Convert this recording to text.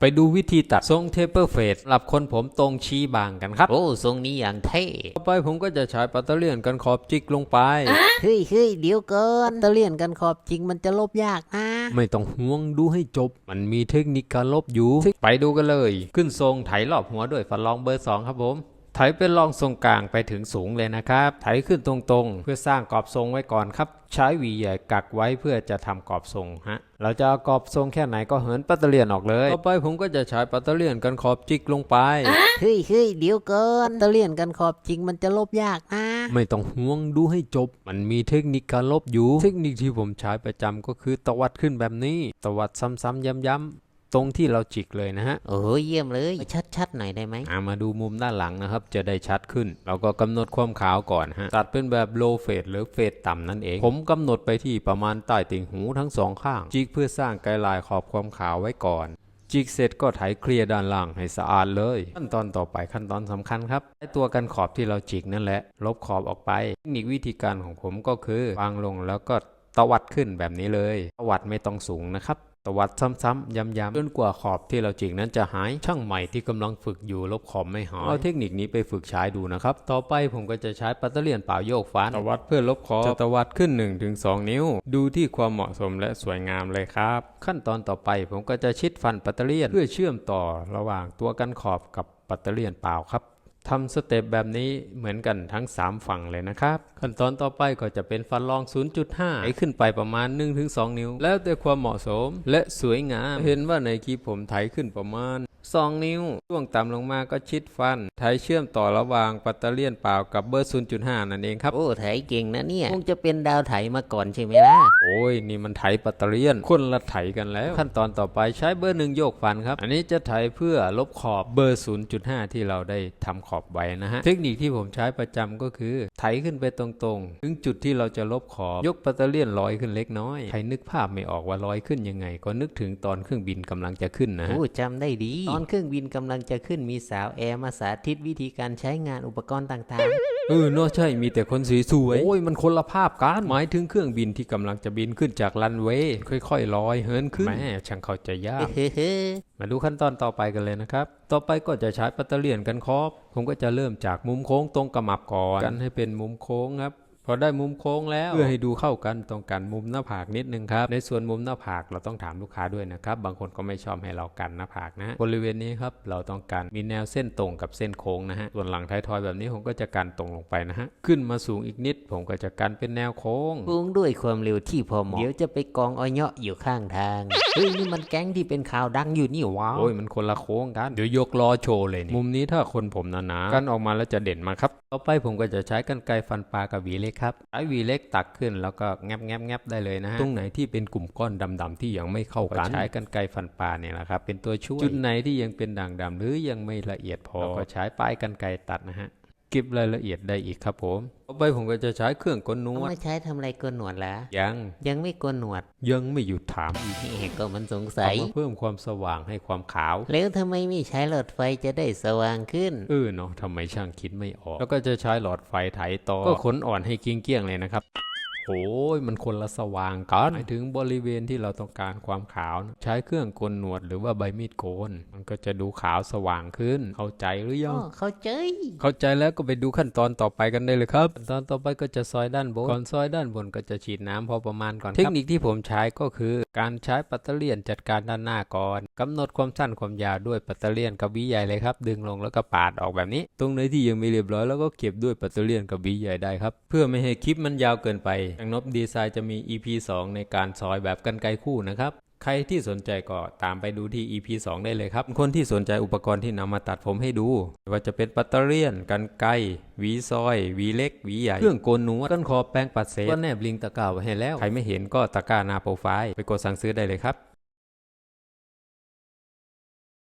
ไปดูวิธีตัดทรงเทปเปอร์เฟสสำหรับคนผมตรงชี้บางกันครับ โอ้ ทรงนี้อย่างเท่ ต่อไปผมก็จะใช้ปัตเตอร์เลียนกันขอบจิกลงไป เฮ้ยเฮ้ยเดี๋ยวเกินตะเลียนกันขอบจริงมันจะลบยากนะ ไม่ต้องห่วงดูให้จบ มันมีเทคนิคการลบอยู่ ไปดูกันเลย ขึ้นทรงไถรอบหัวด้วยฟันรองเบอร์สองครับผม ไถเป็นรองทรงกลางไปถึงสูงเลยนะครับไถขึ้นตรงๆ เพื่อสร้างกรอบทรงไว้ก่อนครับ ใช้หวีใหญ่กักไว้เพื่อจะทำกรอบทรงฮะเราจะเอากรอบทรงแค่ไหนก็เหินปัตเตอร์เลียนออกเลยต่อไปผมก็จะใช้ปัตเตอร์เลียนกันขอบจิกลงไปเฮ้ยเฮ้ยเดี๋ยวเกินตะเลียนกันขอบจริงมันจะลบยากนะ ไม่ต้องห่วงดูให้จบ มันมีเทคนิคการลบอยู่ เทคนิคที่ผมใช้ประจำก็คือตวัดขึ้นแบบนี้ ตวัดซ้ำๆย้ำๆ ตรงที่เราจิกเลยนะฮะโอ้ยเยี่ยมเลย ชัดๆหน่อยได้ไหมอ่ามาดูมุมด้านหลังนะครับ จะได้ชัดขึ้น เราก็กำหนดความขาวก่อนฮะตัดเป็นแบบ low fade หรือ fade ต่ำนั่นเอง ผมกำหนดไปที่ประมาณใต้ติ่งหูทั้งสองข้าง จิกเพื่อสร้างไกด์ไลน์ขอบความขาวไว้ก่อนจิกเสร็จก็ไถเคลียร์ด้านล่างให้สะอาดเลย ขั้นตอนต่อไปขั้นตอนสำคัญครับใช้ตัวกันขอบที่เราจิกนั่นแหละ ลบขอบออกไปเทคนิควิธีการของผมก็คือวางลงแล้วก็ตวัดขึ้นแบบนี้เลย ตวัดไม่ต้องสูงนะครับ ตวัดซ้ำๆย้ำๆจนกว่าขอบที่เราจิกนั้นจะหายช่างใหม่ที่กำลังฝึกอยู่ลบขอบไม่หายเอาเทคนิคนี้ไปฝึกใช้ดูนะครับ ต่อไปผมก็จะใช้ปัตเตอร์เลียนเปล่าโยกฟันตวัดเพื่อลบขอบจะตวัดขึ้น 1-2 นิ้ว ดูที่ความเหมาะสมและสวยงามเลยครับ ขั้นตอนต่อไปผมก็จะชิดฟันปัตเตอร์เลียนเพื่อเชื่อมต่อระหว่างตัวกันขอบกับปัตเตอร์เลียนเปล่าครับ ทำสเต็ปแบบนี้เหมือนกันทั้ง 3 ฝั่งเลยนะครับ ขั้นตอนต่อไปก็จะเป็นฟันรอง 0.5ให้ขึ้นไปประมาณ 1-2 นิ้ว แล้วแต่ความเหมาะสมและสวยงาม เห็นว่าในคลิปผมไถขึ้นประมาณ 2 นิ้ว ช่วงต่ำลงมาก็ชิดฟันไถเชื่อมต่อระหว่างปัตเตอร์เลียนเปล่ากับเบอร์ 0.5 นั่นเองครับ โอ้ไถเก่งนะเนี่ย คงจะเป็นดาวไถมาก่อนใช่ไหมล่ะ โอ้ย นี่มันไถปัตเตอร์เลียนคนละไถกันแล้ว ขั้นตอนต่อไปใช้เบอร์หนึ่งโยกฟันครับ อันนี้จะไถเพื่อลบขอบเบอร์ 0.5 ที่เราได้ทำขอบไว้นะฮะ เทคนิคที่ผมใช้ประจำก็คือ ไถขึ้นไปตรงๆ ถึงจุดที่เราจะลบขอบ ยกปัตเตอร์เลียนลอยขึ้นเล็กน้อย ใครนึกภาพไม่ออกว่าลอยขึ้นยังไง ก็นึกถึงตอนเครื่องบินกำลังจะขึ้นนะฮะโอ้จำได้ดีตอนเครื่องบินกำลังจะขึ้นมีสาวแอร์มาสาธิตวิธีการใช้งานอุปกรณ์ต่างเออเนอะใช่มีแต่คนสวยๆโอ้ยมันคนละภาพกันหมายถึงเครื่องบินที่กำลังจะบินขึ้นจากรันเวย์ค่อยๆลอยเหินขึ้นแม่ช่างเข้าใจยากๆเฮ้เฮ้มาดูขั้นตอนต่อไปกันเลยนะครับ ต่อไปก็จะใช้ปัตเตอร์เลียนกันครอบ ผมก็จะเริ่มจากมุมโค้งตรงกระหมับก่อน กันให้เป็นมุมโค้งครับ พอได้มุมโค้งแล้ว เพื่อให้ดูเข้ากันตรงกันมุมหน้าผากนิดนึงครับ ในส่วนมุมหน้าผากเราต้องถามลูกค้าด้วยนะครับ บางคนก็ไม่ชอบให้เรากันหน้าผากนะ บริเวณนี้ครับเราต้องการมีแนวเส้นตรงกับเส้นโค้งนะฮะ ส่วนหลังท้ายทอยแบบนี้ผมก็จะกันตรงลงไปนะฮะ ขึ้นมาสูงอีกนิด ผมก็จะกันเป็นแนวโค้งพุ่งด้วยความเร็วที่พอเหมาะ เดี๋ยวจะไปกองอ้อยเงาะอยู่ข้างทาง เฮ้ยนี่มันแก๊งที่เป็นข่าวดังอยู่นี่ว้าวโอ้ยมันคนละโค้งกัน เดี๋ยวยกล้อโชว์เลยนี่มุมนี้ถ้าคนผมหนาๆกันออกมาแล้วจะเด่นมากครับต่อไปผมก็จะใช้กันไกรฟันปลากับหวีเล็กครับใช้หวีเล็กตักขึ้นแล้วก็แงบแงบแงบได้เลยนะฮะตรงไหนที่เป็นกลุ่มก้อนดำๆที่ยังไม่เข้ากันใช้กันไกรฟันปลาเนี่ยแหละครับเป็นตัวช่วยจุดไหนที่ยังเป็นด่างดำหรือยังไม่ละเอียดพอเราก็ใช้ปลายกันไกรตัดนะฮะ เก็บรายละเอียดได้อีกครับผมต่อไปผมก็จะใช้เครื่องกลนวเอาดมาใช้ทำอะไรโกนหนวดล่ะยังยังไม่โกนหนวดยังไม่หยุดถามแหมก็มันสงสัย เอามาเพิ่มความสว่างให้ความขาว แล้วทำไมไม่ใช้หลอดไฟจะได้สว่างขึ้น เออเนาะทำไมช่างคิดไม่ออก แล้วก็จะใช้หลอดไฟไถต่อ ก็ขนอ่อนให้เกลี้ยงๆเลยนะครับ โอ้ยมันคนละสว่างกันหมายถึงบริเวณที่เราต้องการความขาวนะใช้เครื่องกลหนวดหรือว่าใบมีดโกน มันก็จะดูขาวสว่างขึ้น เข้าใจหรือยัอ๋งอเข้าใจ เข้าใจแล้วก็ไปดูขั้นตอนต่อไปกันได้เลยครับขั้นตอนต่อไปก็จะซอยด้านบนก่อนซอยด้านบนก็จะฉีดน้ำพอประมาณก่อนครับเทคนิคที่ผมใช้ก็คือ การใช้ปัตเตอร์เลียนจัดการด้านหน้าก่อนกำหนดความสั้นความยาวด้วยปัตเตอร์เลียนกับหวีใหญ่เลยครับ ดึงลงแล้วก็ปาดออกแบบนี้ ตรงไหนที่ยังไม่เรียบร้อยแล้วก็เก็บด้วยปัตเตอร์เลียนกับหวีใหญ่ได้ครับ เพื่อไม่ให้คลิปมันยาวเกินไปทางนบดีไซน์จะมี EP 2 ในการซอยแบบกันไกลคู่นะครับ ใครที่สนใจก็ตามไปดูที่ EP 2 ได้เลยครับ คนที่สนใจอุปกรณ์ที่นำมาตัดผมให้ดู ว่าจะเป็นปัตเตอร์เลียน กันไกรหวีซอยหวีเล็กหวีใหญ่ เครื่องโกนหนวดต้นคอแป้งปัดเศษก็แนบลิงก์ตะกร้าไว้ให้แล้ว ใครไม่เห็นก็ตะกร้าหน้าโปรไฟล์ไปกดสั่งซื้อได้เลยครับ